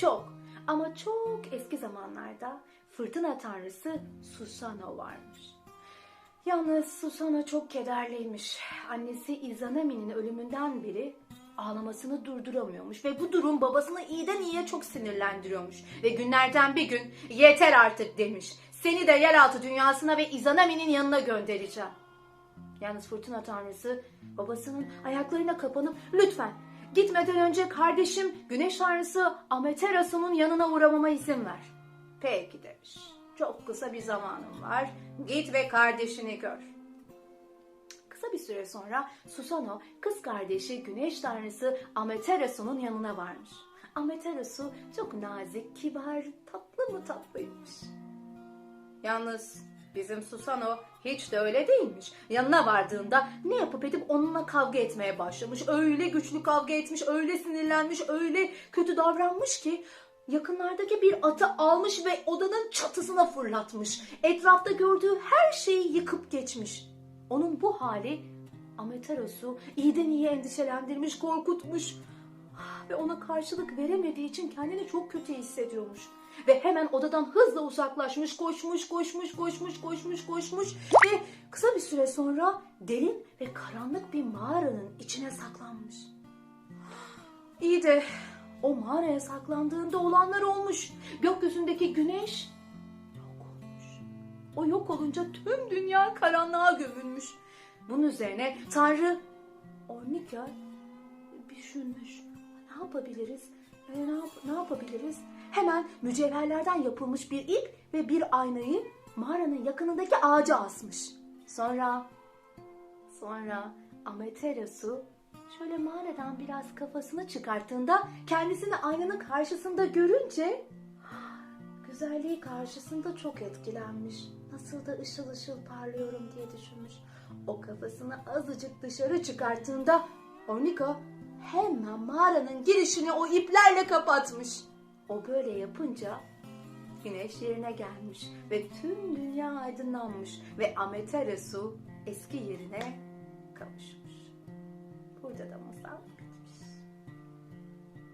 çok ama çok eski zamanlarda fırtına tanrısı Susano varmış. Yalnız Susano çok kederliymiş. Annesi Izanami'nin ölümünden beri ağlamasını durduramıyormuş ve bu durum babasını iyiden iyiye çok sinirlendiriyormuş. Ve günlerden bir gün yeter artık demiş. Seni de yeraltı dünyasına ve Izanami'nin yanına göndereceğim. Yalnız fırtına tanrısı babasının ayaklarına kapanıp lütfen gitmeden önce kardeşim güneş tanrısı Amaterasu'nun yanına uğramama izin ver. Peki demiş. Çok kısa bir zamanım var. Git ve kardeşini gör. Kısa bir süre sonra Susano kız kardeşi güneş tanrısı Amaterasu'nun yanına varmış. Amaterasu çok nazik, kibar, tatlı mı tatlıymış. Yalnız bizim Susano hiç de öyle değilmiş. Yanına vardığında ne yapıp edip onunla kavga etmeye başlamış. Öyle güçlü kavga etmiş, öyle sinirlenmiş, öyle kötü davranmış ki yakınlardaki bir atı almış ve odanın çatısına fırlatmış. Etrafta gördüğü her şeyi yıkıp geçmiş. Onun bu hali Amaterasu iyiden iyiye endişelendirmiş, korkutmuş. Ve ona karşılık veremediği için kendini çok kötü hissediyormuş. Ve hemen odadan hızla uzaklaşmış, koşmuş, koşmuş, koşmuş, koşmuş, koşmuş. Ve kısa bir süre sonra derin ve karanlık bir mağaranın içine saklanmış. İyi de o mağaraya saklandığında olanlar olmuş. Gökyüzündeki güneş yok olmuş. O yok olunca tüm dünya karanlığa gömülmüş. Bunun üzerine Tanrı Ornika düşünmüş. Ne yapabiliriz? E, ne, yap- ne yapabiliriz? Hemen mücevherlerden yapılmış bir ip ve bir aynayı mağaranın yakınındaki ağaca asmış. Sonra sonra Amaterasu şöyle mağaradan biraz kafasını çıkarttığında kendisini aynanın karşısında görünce güzelliği karşısında çok etkilenmiş. Nasıl da ışıl ışıl parlıyorum diye düşünmüş. O kafasını azıcık dışarı çıkarttığında Ornika hemen mağaranın girişini o iplerle kapatmış. O böyle yapınca güneş yerine gelmiş ve tüm dünya aydınlanmış ve Amaterasu eski yerine kavuşmuş. Burada da masal